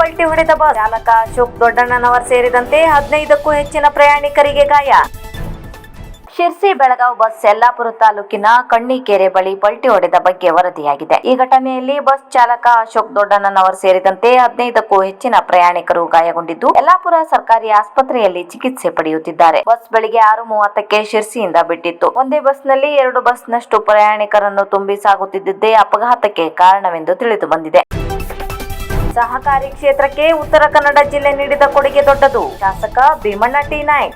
ಪಲ್ಟಿ ಹೊಡೆದ ಬಸ್ ಚಾಲಕ ಅಶೋಕ್ ದೊಡ್ಡಣ್ಣನವರ್ ಸೇರಿದಂತೆ ಹದಿನೈದಕ್ಕೂ ಹೆಚ್ಚಿನ ಪ್ರಯಾಣಿಕರಿಗೆ ಗಾಯ. ಶಿರ್ಸಿ ಬೆಳಗಾವ್ ಬಸ್ ಯಲ್ಲಾಪುರ ತಾಲೂಕಿನ ಕಣ್ಣಿಕೆರೆ ಬಳಿ ಪಲ್ಟಿ ಹೊಡೆದ ಬಗ್ಗೆ ವರದಿಯಾಗಿದೆ. ಈ ಘಟನೆಯಲ್ಲಿ ಬಸ್ ಚಾಲಕ ಅಶೋಕ್ ದೊಡ್ಡಣ್ಣನವರ್ ಸೇರಿದಂತೆ ಹದಿನೈದಕ್ಕೂ ಹೆಚ್ಚಿನ ಪ್ರಯಾಣಿಕರು ಗಾಯಗೊಂಡಿದ್ದು, ಯಲ್ಲಾಪುರ ಸರ್ಕಾರಿ ಆಸ್ಪತ್ರೆಯಲ್ಲಿ ಚಿಕಿತ್ಸೆ ಪಡೆಯುತ್ತಿದ್ದಾರೆ. ಬಸ್ ಬೆಳಿಗ್ಗೆ ಆರು ಮೂವತ್ತಕ್ಕೆ ಶಿರ್ಸಿಯಿಂದ ಬಿಟ್ಟಿತ್ತು. ಒಂದೇ ಬಸ್ನಲ್ಲಿ ಎರಡು ಬಸ್ನಷ್ಟು ಪ್ರಯಾಣಿಕರನ್ನು ತುಂಬಿ ಸಾಗುತ್ತಿದ್ದೇ ಅಪಘಾತಕ್ಕೆ ಕಾರಣವೆಂದು ತಿಳಿದು ಬಂದಿದೆ. ಸಹಕಾರಿ ಕ್ಷೇತ್ರಕ್ಕೆ ಉತ್ತರ ಕನ್ನಡ ಜಿಲ್ಲೆ ನೀಡಿದ ಕೊಡುಗೆ ದೊಡ್ಡದು. ಶಾಸಕ ಭೀಮಣ್ಣ ಟಿ. ನಾಯ್ಕ್.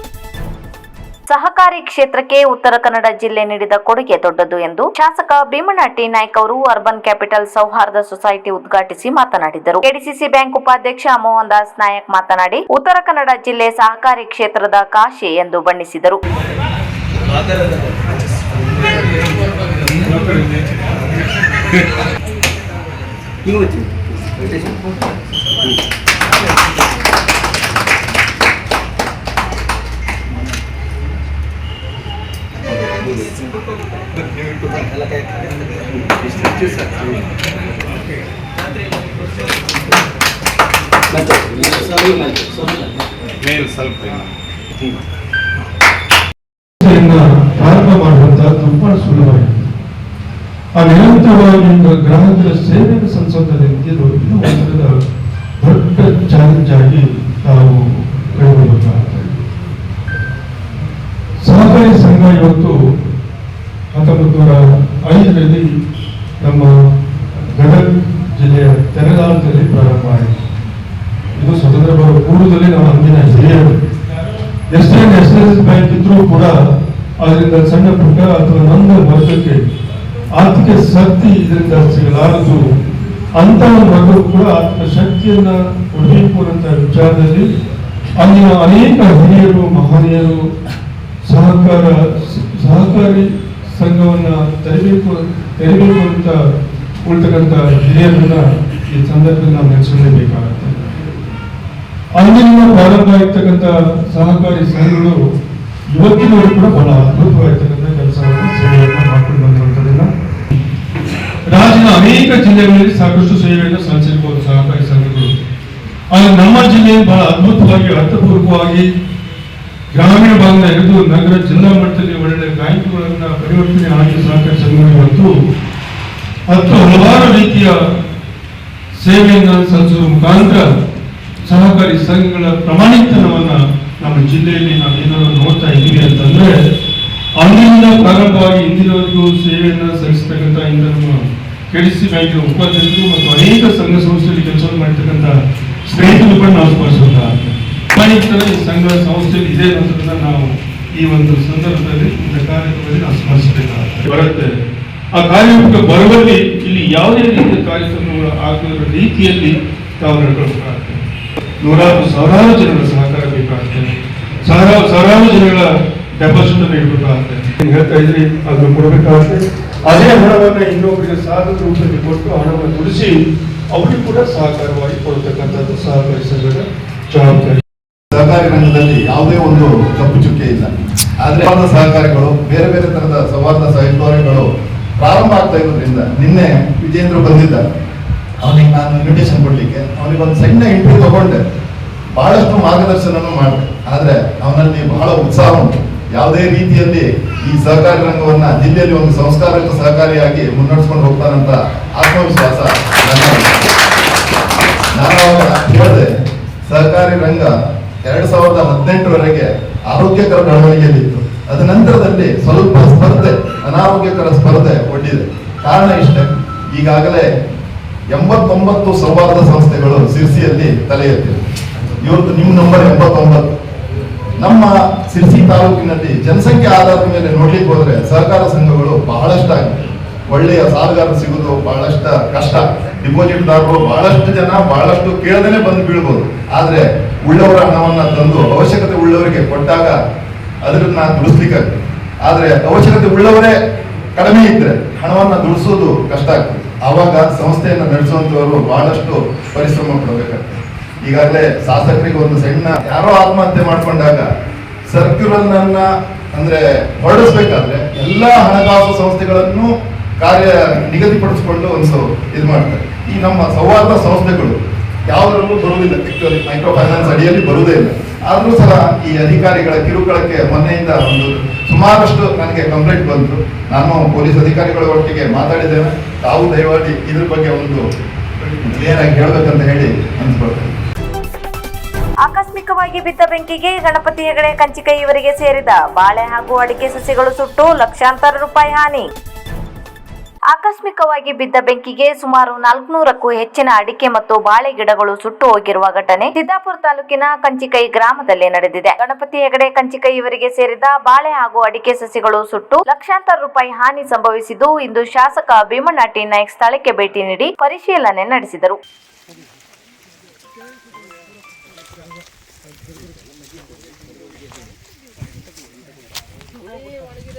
ಸಹಕಾರಿ ಕ್ಷೇತ್ರಕ್ಕೆ ಉತ್ತರ ಕನ್ನಡ ಜಿಲ್ಲೆ ನೀಡಿದ ಕೊಡುಗೆ ದೊಡ್ಡದು ಎಂದು ಶಾಸಕ ಭೀಮಣ್ಣ ಟಿ. ನಾಯ್ಕ್ ಅವರು ಅರ್ಬನ್ ಕ್ಯಾಪಿಟಲ್ ಸೌಹಾರ್ದ ಸೊಸೈಟಿ ಉದ್ಘಾಟಿಸಿ ಮಾತನಾಡಿದರು. ಕೆಡಿಸಿಸಿ ಬ್ಯಾಂಕ್ ಉಪಾಧ್ಯಕ್ಷ ಮೋಹನ್ ದಾಸ್ ನಾಯಕ್ ಮಾತನಾಡಿ ಉತ್ತರ ಕನ್ನಡ ಜಿಲ್ಲೆ ಸಹಕಾರಿ ಕ್ಷೇತ್ರದ ಕಾಶಿ ಎಂದು ಬಣ್ಣಿಸಿದರು. ಮೇಲ್ ಸ್ವಲ್ಪ ಇದನ್ನ ಪ್ರಾರಂಭ ಮಾಡುವಂತಹ ತುಂಬಾ ಸುಲಭವಾಗಿದೆ ಆ ನಿರಂತರವಾಗಿ ಒಂದು ಗ್ರಾಹಕರ ಸೇವೆಗೆ ಸಂಸದರಿಂದ ಇದು ಒಂದು ದೊಡ್ಡ ಚಾಲೆಂಜ್ ಆಗಿ ನಾವು ಕೈಗೊಳ್ಳಬೇಕಾಗ್ತದೆ ಸಹಕಾರಿ ಸಂಘ ಇವತ್ತು ಹತ್ತೊಂಬತ್ತು ನೂರ ಐದರಲ್ಲಿ ನಮ್ಮ ಗದಗ ಜಿಲ್ಲೆಯ ತೆರಗಾಲದಲ್ಲಿ ಪ್ರಾರಂಭ ಆಯಿತು. ಇದು ಸ್ವತಂತ್ರ ಬರುವ ಪೂರ್ವದಲ್ಲಿ ನಾವು ಅಂದಿನ ಹಿರಿಯರು. ಎಷ್ಟೇ ನ್ಯಾಷನಲೈಸ್ ಬ್ಯಾಂಕ್ ಇದ್ರೂ ಕೂಡ ಅದರಿಂದ ಸಣ್ಣ ಪುಟ್ಟ ಅಥವಾ ನನ್ನ ವರ್ಗಕ್ಕೆ ಆರ್ಥಿಕ ಶಕ್ತಿ ಇದರಿಂದ ಸಿಗಲಾರದು ಅಂತ ವರ್ಗವು ಕೂಡ ಆತ್ಮ ಶಕ್ತಿಯನ್ನ ಕೊಡಬೇಕು ಅನ್ನೋ ವಿಚಾರದಲ್ಲಿ ಅಲ್ಲಿನ ಅನೇಕ ಹಿರಿಯರು, ಮಹನೀಯರು ಸಹಕಾರ ಸಹಕಾರಿ ಸಂಘವನ್ನ ತೆರಬೇಕು ತೆರಬೇಕು ಅಂತ ಉಳ್ತಕ್ಕಂಥ ಹಿರಿಯರನ್ನ ಈ ಸಂದರ್ಭದಲ್ಲಿ ನಾವು ನೆನೆಸಲೇಬೇಕಾಗುತ್ತೆ ಅಂದಿನಿಂದ ಪ್ರಾರಂಭ ಆಗಿರ್ತಕ್ಕಂಥ ಸಹಕಾರಿ ಸಂಘಗಳು ಇವತ್ತಿನವರು ಕೂಡ ಬಹಳ ಅದ್ಭುತವಾಗಿರ್ತಕ್ಕಂಥ ಅನೇಕ ಜಿಲ್ಲೆಗಳಲ್ಲಿ ಸಾಕಷ್ಟು ಸೇವೆಯನ್ನು ಸಲ್ಲಿಸಿರ್ಬೋದು ಸಹಕಾರಿ ಸಂಘಗಳು ಆದರೆ ನಮ್ಮ ಜಿಲ್ಲೆ ಬಹಳ ಅದ್ಭುತವಾಗಿ, ಅರ್ಥಪೂರ್ವಕವಾಗಿ ಗ್ರಾಮೀಣ ಭಾಗದ ಹಿಡಿದು ನಗರ ಜಿಲ್ಲಾ ಮಟ್ಟದಲ್ಲಿ ಒಳ್ಳೆ ಬ್ಯಾಂಕುಗಳನ್ನ ಪರಿವರ್ತನೆ ಆಗಿ ಸಹಕಾರಿ ಸಂಘಗಳು ಹತ್ತು ಹಲವಾರು ರೀತಿಯ ಸೇವೆಯನ್ನು ಸಲ್ಲಿಸುವ ಮುಖಾಂತರ ಸಹಕಾರಿ ಸಂಘಗಳ ಪ್ರಮಾಣೀಕರಣವನ್ನ ನಮ್ಮ ಜಿಲ್ಲೆಯಲ್ಲಿ ನಾವು ಏನಾದರೂ ನೋಡ್ತಾ ಇದ್ದೀವಿ ಅಂತಂದ್ರೆ ಅಂದಿನಿಂದ ಪ್ರಾರಂಭವಾಗಿ ಇಂದಿನವರೆಗೂ ಸೇವೆಯನ್ನು ಸಲ್ಲಿಸತಕ್ಕಂಥ ಇಂದ ಕೆಡಿಸಿ ಬ್ಯಾಂಕಿನ ಉಪಾಧ್ಯಕ್ಷರು ಮತ್ತು ಅನೇಕ ಸಂಘ ಸಂಸ್ಥೆಯಲ್ಲಿ ಕೆಲಸ ಮಾಡಿರ್ತಕ್ಕಂಥ ಸ್ನೇಹಿತರು ಕೂಡ ನಾವು ಸ್ಪರ್ಶೋದ ಈ ಸಂಘ ಸಂಸ್ಥೆಯಲ್ಲಿ ಇದೆ ಅನ್ನೋದನ್ನ ನಾವು ಈ ಒಂದು ಸಂದರ್ಭದಲ್ಲಿ ಇಂಥ ಕಾರ್ಯಕ್ರಮದಲ್ಲಿ ನಾವು ಸ್ಮರಿಸಬೇಕಾಗುತ್ತೆ ಬರುತ್ತೆ. ಆ ಕಾರ್ಯಕ್ರಮಕ್ಕೆ ಬರುವಲ್ಲಿ ಇಲ್ಲಿ ಯಾವುದೇ ರೀತಿಯ ಕಾರ್ಯಕ್ರಮಗಳು ಆಗಿರೋ ರೀತಿಯಲ್ಲಿ ತಾವು ನಡ್ಕೊಳ್ಬೇಕಾಗ್ತದೆ ನೂರಾರು ಸಾವಿರಾರು ಜನಗಳ ಸಹಕಾರ ಬೇಕಾಗ್ತದೆ ಸಾವಿರಾರು ಸಾವಿರಾರು ಜನಗಳ ಡೆಪಾಸಿಟ್ ಅನ್ನು ಇಡಬೇಕಾಗುತ್ತೆ. ಹೇಳ್ತಾ ಇದ್ರಿ ಅದನ್ನು ಕೊಡಬೇಕಾಗುತ್ತೆ. ಅದೇ ಹಣವನ್ನು ಇನ್ನೊಬ್ಬರಿಗೆ ಸಾಲದ ರೂಪದಲ್ಲಿ ಕೊಟ್ಟು ಹಣವನ್ನು ಉಳಿಸಿ ಅವರಿಗೂ ಕೂಡ ಸಹಕಾರವಾಗಿ ಕೊಡತಕ್ಕಂಥದ್ದು ಸಹಕಾರಿ ಜವಾಬ್ದಾರಿ. ಸಹಕಾರಿ ರಂಗದಲ್ಲಿ ಯಾವುದೇ ಒಂದು ಕಪ್ಪು ಚುಕ್ಕೆ ಇಲ್ಲ. ಆದ್ರೆ ಸಹಕಾರಿಗಳು, ಬೇರೆ ಬೇರೆ ತರಹದ ಸಂವಾದ ಸಹಕಾರಿಗಳು ಪ್ರಾರಂಭ ಆಗ್ತಾ ಇರೋದ್ರಿಂದ ನಿನ್ನೆ ವಿಜೇಂದ್ರ ಬಂದಿದ್ದ ಅವನಿಗೆ ನಾನು ಇನ್ವಿಟೇಷನ್ ಕೊಡ್ಲಿಕ್ಕೆ. ಅವನಿಗೆ ಒಂದು ಸಣ್ಣ ಇಂಟರ್ವ್ಯೂ ತಗೊಂಡೆ. ಬಹಳಷ್ಟು ಮಾರ್ಗದರ್ಶನನೂ ಮಾಡಿದೆ. ಆದ್ರೆ ಅವನಲ್ಲಿ ಬಹಳ ಉತ್ಸಾಹ ಉಂಟು. ಯಾವುದೇ ರೀತಿಯಲ್ಲಿ ಈ ಸಹಕಾರಿ ರಂಗವನ್ನ ಜಿಲ್ಲೆಯಲ್ಲಿ ಒಂದು ಸಂಸ್ಕಾರಯುತ ಸಹಕಾರಿಯಾಗಿ ಮುನ್ನಡೆಸ್ಕೊಂಡು ಹೋಗ್ತಾರಂತ ಆತ್ಮವಿಶ್ವಾಸ. ನಾನು ಹೇಳಿದೆ, ಸಹಕಾರಿ ರಂಗ ಎರಡ್ ಸಾವಿರದ ಹದಿನೆಂಟರವರೆಗೆ ಆರೋಗ್ಯಕರ ಬೆಳವಣಿಗೆಯಲ್ಲಿತ್ತು. ಅದ ನಂತರದಲ್ಲಿ ಸ್ವಲ್ಪ ಸ್ಪರ್ಧೆ, ಅನಾರೋಗ್ಯಕರ ಸ್ಪರ್ಧೆ ಒಡ್ಡಿದೆ. ಕಾರಣ ಇಷ್ಟೇ, ಈಗಾಗಲೇ ಎಂಬತ್ತೊಂಬತ್ತು ಸಂವಾದ ಸಂಸ್ಥೆಗಳು ಸಿರ್ಸಿಯಲ್ಲಿ ತಲೆ ಎತ್ತಿವೆ. ಇವತ್ತು ನಿಮ್ಮ ನಂಬರ್ ಎಂಬತ್ತೊಂಬತ್ತು. ನಮ್ಮ ಸಿರ್ಸಿ ತಾಲೂಕಿನಲ್ಲಿ ಜನಸಂಖ್ಯೆ ಆಧಾರದ ಮೇಲೆ ನೋಡ್ಲಿಕ್ಕೆ ಹೋದ್ರೆ ಸಹಕಾರ ಸಂಘಗಳು ಬಹಳಷ್ಟಾಗಿದೆ ಒಳ್ಳೆಯ ಸಾಲಗಾರ ಸಿಗುವುದು ಬಹಳಷ್ಟು ಕಷ್ಟ. ಡಿಪಾಸಿಟ್ದಾರರು ಬಹಳಷ್ಟು ಜನ ಬಹಳಷ್ಟು ಕೇಳದೇ ಬಂದು ಬೀಳ್ಬೋದು. ಆದ್ರೆ ಉಳ್ಳವರ ಹಣವನ್ನ ತಂದು ಅವಶ್ಯಕತೆ ಉಳ್ಳವರಿಗೆ ಕೊಟ್ಟಾಗ ಅದನ್ನ ದುಡಿಸ್ಲಿಕ್ಕಾಗ್ತದೆ ಆದ್ರೆ ಅವಶ್ಯಕತೆ ಉಳ್ಳವರೇ ಕಡಿಮೆ ಇದ್ರೆ ಹಣವನ್ನ ದುಡಿಸೋದು ಕಷ್ಟ ಆಗ್ತದೆ. ಆವಾಗ ಸಂಸ್ಥೆಯನ್ನು ನಡೆಸುವಂತವರು ಬಹಳಷ್ಟು ಪರಿಶ್ರಮ ಪಡಬೇಕಾಗ್ತದೆ. ಈಗಾಗಲೇ ಶಾಸಕರಿಗೆ ಒಂದು ಸಣ್ಣ ಯಾರೋ ಆತ್ಮಹತ್ಯೆ ಮಾಡ್ಕೊಂಡಾಗ ಸರ್ಕ್ಯುಲರ್ ಅನ್ನ ಅಂದ್ರೆ ಹೊರಡಿಸ್ಬೇಕಾದ್ರೆ ಎಲ್ಲ ಹಣಕಾಸು ಸಂಸ್ಥೆಗಳನ್ನು ಕಾರ್ಯ ನಿಗದಿಪಡಿಸಿಕೊಂಡು ಒಂದು ಇದು ಮಾಡ್ತಾರೆ. ಈ ನಮ್ಮ ಸೌಹಾರ್ದ ಸಂಸ್ಥೆಗಳು ಯಾವುದರಲ್ಲೂ ಬರುವುದಿಲ್ಲ. ಆಕ್ಚುಲಿ ಮೈಕ್ರೋ ಫೈನಾನ್ಸ್ ಅಡಿಯಲ್ಲಿ ಬರುವುದೇ ಇಲ್ಲ. ಆದರೂ ಸಹ ಈ ಅಧಿಕಾರಿಗಳ ಕಿರುಕುಳಕ್ಕೆ ಮೊನ್ನೆಯಿಂದ ಒಂದು ಸುಮಾರಷ್ಟು ನನಗೆ ಕಂಪ್ಲೇಂಟ್ ಬಂತು. ನಾನು ಪೊಲೀಸ್ ಅಧಿಕಾರಿಗಳ ಒಟ್ಟಿಗೆ ಮಾತಾಡಿದ್ದೇನೆ. ತಾವು ದಯಮಾಡಿ ಇದ್ರ ಬಗ್ಗೆ ಒಂದು ಕ್ಲಿಯರ್ ಆಗಿ ಹೇಳ್ಬೇಕಂತ ಹೇಳಿ ಅನ್ಸ್ಕೊಳ್ತೇನೆ ಆಕಸ್ಮಿಕವಾಗಿ ಬಿದ್ದ ಬೆಂಕಿಗೆ ಗಣಪತಿ ಹೆಗಡೆ ಕಂಚಿಕೈ ಇವರಿಗೆ ಸೇರಿದ ಬಾಳೆ ಹಾಗೂ ಅಡಿಕೆ ಸಸಿಗಳು ಸುಟ್ಟು ಲಕ್ಷಾಂತರ ರೂಪಾಯಿ ಹಾನಿ. ಆಕಸ್ಮಿಕವಾಗಿ ಬಿದ್ದ ಬೆಂಕಿಗೆ ಸುಮಾರು ನಾಲ್ಕುನೂರಕ್ಕೂ ಹೆಚ್ಚಿನ ಅಡಿಕೆ ಮತ್ತು ಬಾಳೆ ಗಿಡಗಳು ಸುಟ್ಟು ಹೋಗಿರುವ ಘಟನೆ ಸಿದ್ದಾಪುರ ತಾಲೂಕಿನ ಕಂಚಿಕೈ ಗ್ರಾಮದಲ್ಲಿ ನಡೆದಿದೆ. ಗಣಪತಿ ಹೆಗಡೆ ಕಂಚಿಕೈ ಇವರಿಗೆ ಸೇರಿದ ಬಾಳೆ ಹಾಗೂ ಅಡಿಕೆ ಸಸಿಗಳು ಸುಟ್ಟು ಲಕ್ಷಾಂತರ ರೂಪಾಯಿ ಹಾನಿ ಸಂಭವಿಸಿದ್ದು ಇಂದು ಶಾಸಕ ಭೀಮಣ್ಣ ಟಿ ನಾಯ್ಕ್ ಸ್ಥಳಕ್ಕೆ ಭೇಟಿ ನೀಡಿ ಪರಿಶೀಲನೆ ನಡೆಸಿದರು.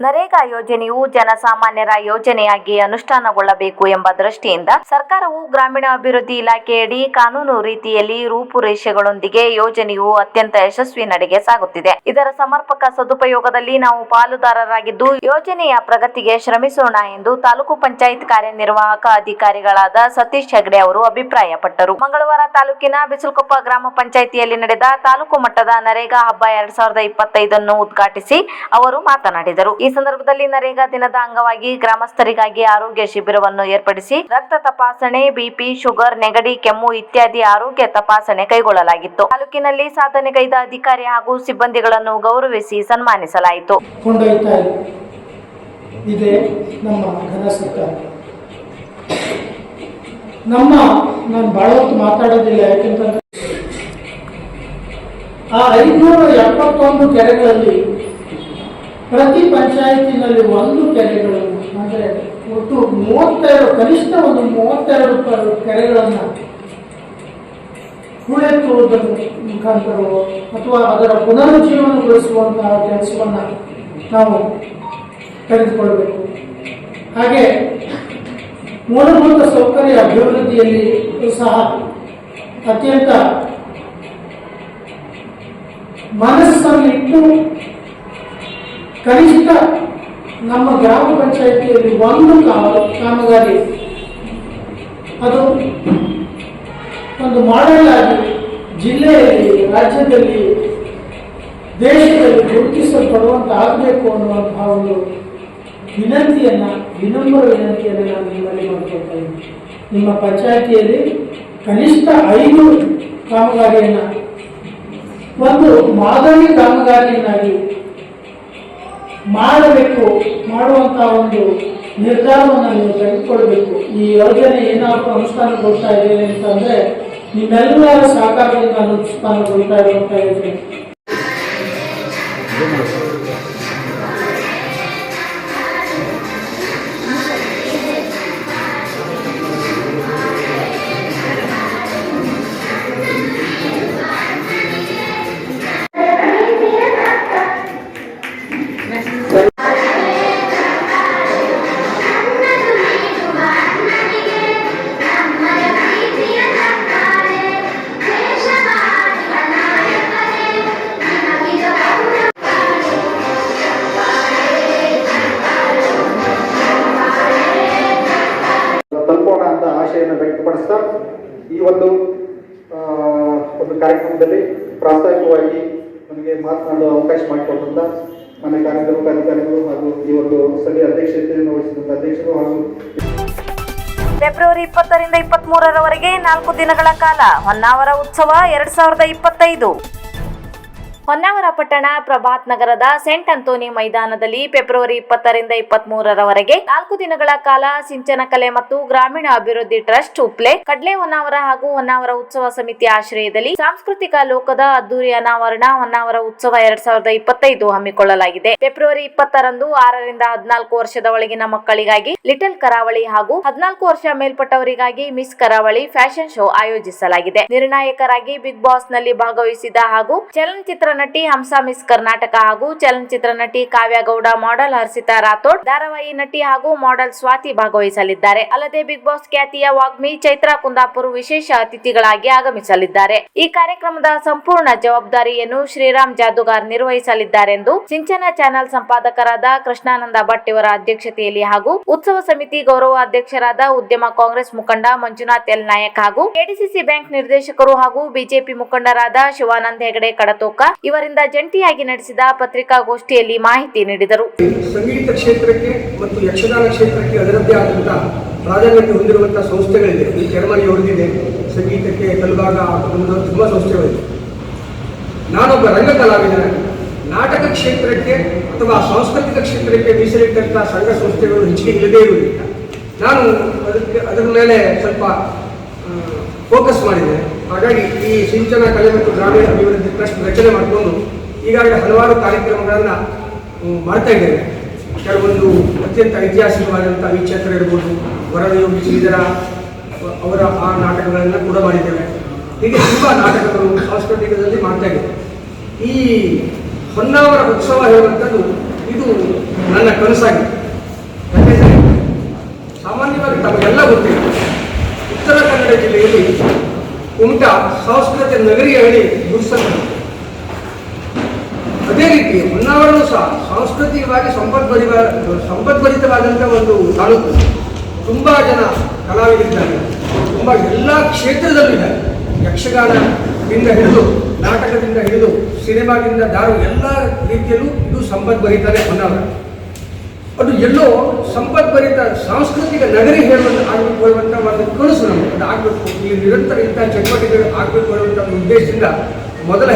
ನರೇಗಾ ಯೋಜನೆಯು ಜನಸಾಮಾನ್ಯರ ಯೋಜನೆಯಾಗಿ ಅನುಷ್ಠಾನಗೊಳ್ಳಬೇಕು ಎಂಬ ದೃಷ್ಟಿಯಿಂದ ಸರ್ಕಾರವು ಗ್ರಾಮೀಣ ಅಭಿವೃದ್ಧಿ ಇಲಾಖೆಯಡಿ ಕಾನೂನು ರೀತಿಯಲ್ಲಿ ರೂಪುರೇಷೆಗಳೊಂದಿಗೆ ಯೋಜನೆಯು ಅತ್ಯಂತ ಯಶಸ್ವಿ ನಡೆಗೆ ಸಾಗುತ್ತಿದೆ. ಇದರ ಸಮರ್ಪಕ ಸದುಪಯೋಗದಲ್ಲಿ ನಾವು ಪಾಲುದಾರರಾಗಿದ್ದು, ಯೋಜನೆಯ ಪ್ರಗತಿಗೆ ಶ್ರಮಿಸೋಣ ಎಂದು ತಾಲೂಕು ಪಂಚಾಯತ್ ಕಾರ್ಯನಿರ್ವಾಹಕ ಅಧಿಕಾರಿಗಳಾದ ಸತೀಶ್ ಹೆಗ್ಡೆ ಅವರು ಅಭಿಪ್ರಾಯಪಟ್ಟರು. ಮಂಗಳವಾರ ತಾಲೂಕಿನ ಬಿಸುಲ್ಕೊಪ್ಪ ಗ್ರಾಮ ಪಂಚಾಯಿತಿಯಲ್ಲಿ ನಡೆದ ತಾಲೂಕು ಮಟ್ಟದ ನರೇಗಾ ಹಬ್ಬ ಎರಡ್ ಸಾವಿರದ ಇಪ್ಪತ್ತೈದನ್ನು ಉದ್ಘಾಟಿಸಿ ಅವರು ಮಾತನಾಡಿದರು. ಈ ಸಂದರ್ಭದಲ್ಲಿ ನರೇಗಾ ದಿನದ ಅಂಗವಾಗಿ ಗ್ರಾಮಸ್ಥರಿಗಾಗಿ ಆರೋಗ್ಯ ಶಿಬಿರವನ್ನು ಏರ್ಪಡಿಸಿ ರಕ್ತ ತಪಾಸಣೆ, ಬಿಪಿ, ಶುಗರ್, ನೆಗಡಿ, ಕೆಮ್ಮು ಇತ್ಯಾದಿ ಆರೋಗ್ಯ ತಪಾಸಣೆ ಕೈಗೊಳ್ಳಲಾಗಿತ್ತು. ತಾಲೂಕಿನಲ್ಲಿ ಸಾಧನೆಗೈದ ಅಧಿಕಾರಿ ಹಾಗೂ ಸಿಬ್ಬಂದಿಗಳನ್ನು ಗೌರವಿಸಿ ಸನ್ಮಾನಿಸಲಾಯಿತು. ನಮ್ಮ ನಾನು ಭಾಳ ಹೊತ್ತು ಮಾತಾಡೋದಿಲ್ಲ ಯಾಕೆಂತಂದ್ರೆ ಆ ಐನೂರ ಎಪ್ಪತ್ತೊಂದು ಕೆರೆಗಳಲ್ಲಿ ಪ್ರತಿ ಪಂಚಾಯತಿನಲ್ಲಿ ಒಂದು ಕೆರೆಗಳನ್ನು ಅಂದರೆ ಒಟ್ಟು ಮೂವತ್ತೆರಡು, ಕನಿಷ್ಠ ಒಂದು ಮೂವತ್ತೆರಡು ಕೆರೆಗಳನ್ನು ಹೂಳೆತ್ತುವುದರ ಮುಖಾಂತರವೋ ಅಥವಾ ಅದರ ಪುನರುಜ್ಜೀವನಗೊಳಿಸುವಂತಹ ಕೆಲಸವನ್ನು ನಾವು ತೆಗೆದುಕೊಳ್ಬೇಕು. ಹಾಗೆ ಮೂಲಭೂತ ಸೌಕರ್ಯ ಅಭಿವೃದ್ಧಿಯಲ್ಲಿ ಸಹ ಅತ್ಯಂತ ಮನಸ್ಸನ್ನಿಟ್ಟು ಕನಿಷ್ಠ ನಮ್ಮ ಗ್ರಾಮ ಪಂಚಾಯಿತಿಯಲ್ಲಿ ಒಂದು ಕಾಮ- ಕಾಮಗಾರಿ ಅದು ಒಂದು ಮಾಡೆಲ್ ಆಗಿ ಜಿಲ್ಲೆಯಲ್ಲಿ, ರಾಜ್ಯದಲ್ಲಿ, ದೇಶದಲ್ಲಿ ಗುರುತಿಸಲ್ಪಡುವಂತಾಗಬೇಕು ಅನ್ನುವಂತಹ ಒಂದು ವಿನಂತಿಯನ್ನ, ವಿನಮ್ರ ವಿನಂತಿಯನ್ನು ನಾನು ನಿಮ್ಮಲ್ಲಿ ಮಾಡ್ಕೊಳ್ತಾ ಇದ್ದೀನಿ. ನಿಮ್ಮ ಪಂಚಾಯಿತಿಯಲ್ಲಿ ಕನಿಷ್ಠ ಐದು ಕಾಮಗಾರಿಯನ್ನು, ಒಂದು ಮಾದರಿ ಕಾಮಗಾರಿಯನ್ನಾಗಿ ಮಾಡಬೇಕು, ಮಾಡುವಂತ ಒಂದು ನಿರ್ಧಾರವನ್ನು ನೀವು ತೆಗೆದುಕೊಳ್ಬೇಕು. ಈ ಯೋಜನೆ ಏನಾದರೂ ಅನುಷ್ಠಾನಗೊಳ್ತಾ ಇದೆ ಅಂತಂದ್ರೆ ನಿಮ್ಮೆಲ್ಲರ ಸಹಕಾರದಿಂದ ಅನುಷ್ಠಾನಗೊಳ್ತಾ ಇರುವಂತ ಯೋಜನೆ ತಲುಪೋಣ ಅಂತ ಆಶೆಯನ್ನು ವ್ಯಕ್ತಪಡಿಸ್ತಾ, ಈ ಒಂದು ಒಂದು ಕಾರ್ಯಕ್ರಮದಲ್ಲಿ ಪ್ರಾಸ್ತಾವಿಕವಾಗಿ ನನಗೆ ಮಾತನಾಡುವ ಅವಕಾಶ ಮಾಡಿಕೊಟ್ಟಂತ ಮನೆ ಕಾರ್ಯಕ್ರಮ ಅಧಿಕಾರಿಗಳು ಹಾಗೂ ಈ ಒಂದು ಸ್ಥಳೀಯ ಅಧ್ಯಕ್ಷತೆಯನ್ನು ವಹಿಸಿದಂತ ಅಧ್ಯಕ್ಷರು ಹಾಗೂ ಫೆಬ್ರವರಿ ಇಪ್ಪತ್ತರಿಂದ ಇಪ್ಪತ್ತ್ ಮೂರರವರೆಗೆ ನಾಲ್ಕು ದಿನಗಳ ಕಾಲ ಹೊನ್ನಾವರ ಉತ್ಸವ ಎರಡ್ ಸಾವಿರದ ಇಪ್ಪತ್ತೈದು. ಹೊನ್ನಾವರ ಪಟ್ಟಣ ಪ್ರಭಾತ್ ನಗರದ ಸೆಂಟ್ ಅಂತೋನಿ ಮೈದಾನದಲ್ಲಿ ಫೆಬ್ರವರಿ ಇಪ್ಪತ್ತರಿಂದ ಇಪ್ಪತ್ತ್ ಮೂರರವರೆಗೆ ನಾಲ್ಕು ದಿನಗಳ ಕಾಲ ಸಿಂಚನ ಕಲೆ ಮತ್ತು ಗ್ರಾಮೀಣ ಅಭಿವೃದ್ಧಿ ಟ್ರಸ್ಟ್ ಉಪ್ಲೆ, ಕಡ್ಲೆ ಹೊನ್ನಾವರ ಹಾಗೂ ಹೊನ್ನಾವರ ಉತ್ಸವ ಸಮಿತಿ ಆಶ್ರಯದಲ್ಲಿ ಸಾಂಸ್ಕೃತಿಕ ಲೋಕದ ಅದ್ದೂರಿ ಅನಾವರಣ ಹೊನ್ನಾವರ ಉತ್ಸವ ಎರಡ್ ಸಾವಿರದ ಇಪ್ಪತ್ತೈದು ಹಮ್ಮಿಕೊಳ್ಳಲಾಗಿದೆ. ಫೆಬ್ರವರಿ ಇಪ್ಪತ್ತರಂದು ಆರರಿಂದ ಹದಿನಾಲ್ಕು ವರ್ಷದ ಒಳಗಿನ ಮಕ್ಕಳಿಗಾಗಿ ಲಿಟಲ್ ಕರಾವಳಿ ಹಾಗೂ ಹದಿನಾಲ್ಕು ವರ್ಷ ಮೇಲ್ಪಟ್ಟವರಿಗಾಗಿ ಮಿಸ್ ಕರಾವಳಿ ಫ್ಯಾಷನ್ ಶೋ ಆಯೋಜಿಸಲಾಗಿದೆ. ನಿರ್ಣಾಯಕರಾಗಿ ಬಿಗ್ ಬಾಸ್ನಲ್ಲಿ ಭಾಗವಹಿಸಿದ ಹಾಗೂ ಚಲನಚಿತ್ರ ನಟಿ ಹಂಸಾ ಮಿಸ್ ಕರ್ನಾಟಕ ಹಾಗೂ ಚಲನಚಿತ್ರ ನಟಿ ಕಾವ್ಯಗೌಡ ಮಾಡೆಲ್ ಹರ್ಷಿತಾ ರಾಥೋಡ್, ಧಾರಾವಾಹಿ ನಟಿ ಹಾಗೂ ಮಾಡೆಲ್ ಸ್ವಾತಿ ಭಾಗವಹಿಸಲಿದ್ದಾರೆ. ಅಲ್ಲದೆ ಬಿಗ್ ಬಾಸ್ ಖ್ಯಾತಿಯ ವಾಗ್ಮಿ ಚೈತ್ರಾ ಕುಂದಾಪುರ್ ವಿಶೇಷ ಅತಿಥಿಗಳಾಗಿ ಆಗಮಿಸಲಿದ್ದಾರೆ. ಈ ಕಾರ್ಯಕ್ರಮದ ಸಂಪೂರ್ಣ ಜವಾಬ್ದಾರಿಯನ್ನು ಶ್ರೀರಾಮ್ ಜಾದುಗಾರ್ ನಿರ್ವಹಿಸಲಿದ್ದಾರೆಂದು ಸಿಂಚನ ಚಾನೆಲ್ ಸಂಪಾದಕರಾದ ಕೃಷ್ಣಾನಂದ ಭಟ್ ಇವರ ಅಧ್ಯಕ್ಷತೆಯಲ್ಲಿ ಹಾಗೂ ಉತ್ಸವ ಸಮಿತಿ ಗೌರವ ಅಧ್ಯಕ್ಷರಾದ ಉದ್ಯಮ ಕಾಂಗ್ರೆಸ್ ಮುಖಂಡ ಮಂಜುನಾಥ್ ಎಲ್ ನಾಯಕ್ ಹಾಗೂ ಕೆಡಿಸಿಸಿ ಬ್ಯಾಂಕ್ ನಿರ್ದೇಶಕರು ಹಾಗೂ ಬಿಜೆಪಿ ಮುಖಂಡರಾದ ಶಿವಾನಂದ ಹೆಗಡೆ ಕಡತೋಕ ಇವರಿಂದ ಜಂಟಿಯಾಗಿ ನಡೆಸಿದ ಪತ್ರಿಕಾಗೋಷ್ಠಿಯಲ್ಲಿ ಮಾಹಿತಿ ನೀಡಿದರು. ಸಂಗೀತ ಕ್ಷೇತ್ರಕ್ಕೆ ಮತ್ತು ಯಕ್ಷಗಾನ ಕ್ಷೇತ್ರಕ್ಕೆ ಅದರದ್ದೇ ಆದಂತಹ ಪ್ರಾಧಾನ್ಯತೆ ಹೊಂದಿರುವಂತಹ ಸಂಸ್ಥೆಗಳಿದೆ. ಈ ಕೆರಮನೆಯವರದಿದೆ ಸಂಗೀತಕ್ಕೆ ಕಲ್ಬಾಗ ತುಂಬ ಸಂಸ್ಥೆಗಳಿದೆ. ನಾನೊಬ್ಬ ರಂಗ ಕಲಾವಿದನಾಗಿ ನಾಟಕ ಕ್ಷೇತ್ರಕ್ಕೆ ಅಥವಾ ಸಾಂಸ್ಕೃತಿಕ ಕ್ಷೇತ್ರಕ್ಕೆ ಮೀಸಲಿಟ್ಟಂತಹ ಸಂಘ ಸಂಸ್ಥೆಗಳು ಹೆಚ್ಚಿಗೆ ಇಲ್ಲದೇ ಇರುವುದಿಲ್ಲ. ನಾನು ಅದಕ್ಕೆ ಅದರ ಮೇಲೆ ಸ್ವಲ್ಪ ಫೋಕಸ್ ಮಾಡಿದೆ. ಹಾಗಾಗಿ ಈ ಸಿಂಚನ ಕಲೆ ಮತ್ತು ಗ್ರಾಮೀಣ ಅಭಿವೃದ್ಧಿ ಟ್ರಸ್ಟ್ ರಚನೆ ಮಾಡಿಕೊಂಡು ಈಗಾಗಲೇ ಹಲವಾರು ಕಾರ್ಯಕ್ರಮಗಳನ್ನು ಮಾಡ್ತಾ ಇದ್ದೇವೆ. ಕೆಲವೊಂದು ಅತ್ಯಂತ ಐತಿಹಾಸಿಕವಾದಂಥ ಈ ಕ್ಷೇತ್ರ ಇರ್ಬೋದು, ವರದಯೋಗಿ ಶ್ರೀಧರ ಅವರ ಆ ನಾಟಕಗಳನ್ನು ಕೂಡ ಮಾಡಿದ್ದೇವೆ. ಹೀಗೆ ತುಂಬ ನಾಟಕಗಳು ಸಾಂಸ್ಕೃತಿಕದಲ್ಲಿ ಮಾಡ್ತಾ ಇದ್ದೇವೆ. ಈ ಹೊನ್ನಾವರ ಉತ್ಸವ ಹೇಳುವಂಥದ್ದು ಇದು ನನ್ನ ಕನಸಾಗಿದೆ. ಸಂಸ್ಕೃತಿ ನಗರಿ ಹೇಳಿ ಗುರುಸಂತ ಅದೇ ರೀತಿ ಹೊನ್ನಾವರನು ಸಹ ಸಾಂಸ್ಕೃತಿಕವಾಗಿ ಸಂಪದ್ಭರಿತ ಸಂಪದ್ಭರಿತವಾದಂಥ ಒಂದು ತಾಲೂಕು. ತುಂಬ ಜನ ಕಲಾವಿದರಿದ್ದಾರೆ. ತುಂಬ ಎಲ್ಲ ಕ್ಷೇತ್ರದಲ್ಲಿದ್ದಾರೆ. ಯಕ್ಷಗಾನದಿಂದ ಹಿಡಿದು, ನಾಟಕದಿಂದ ಹಿಡಿದು, ಸಿನಿಮಾದಿಂದ ದಾರು ಎಲ್ಲ ರೀತಿಯಲ್ಲೂ ಇದು ಸಂಪದ್ಭರಿತನೇ ಹೊನ್ನಾವರ. ಅದು ಎಲ್ಲೋ ಸಂಪದ್ಭರಿತ ಸಾಂಸ್ಕೃತಿಕ ನಗರಿ ಹೇಳುವಂತ ಆಗಬೇಕು ಒಂದು ಕನಸು ನಮಗೆ. ಅದು ಆಗಬೇಕು ಈ ನಿರಂತರ ಇಂಥ ಚಟುವಟಿಕೆಗಳು ಆಗಬೇಕು ಅನ್ನುವಂಥ ಉದ್ದೇಶದಿಂದ ಮೊದಲ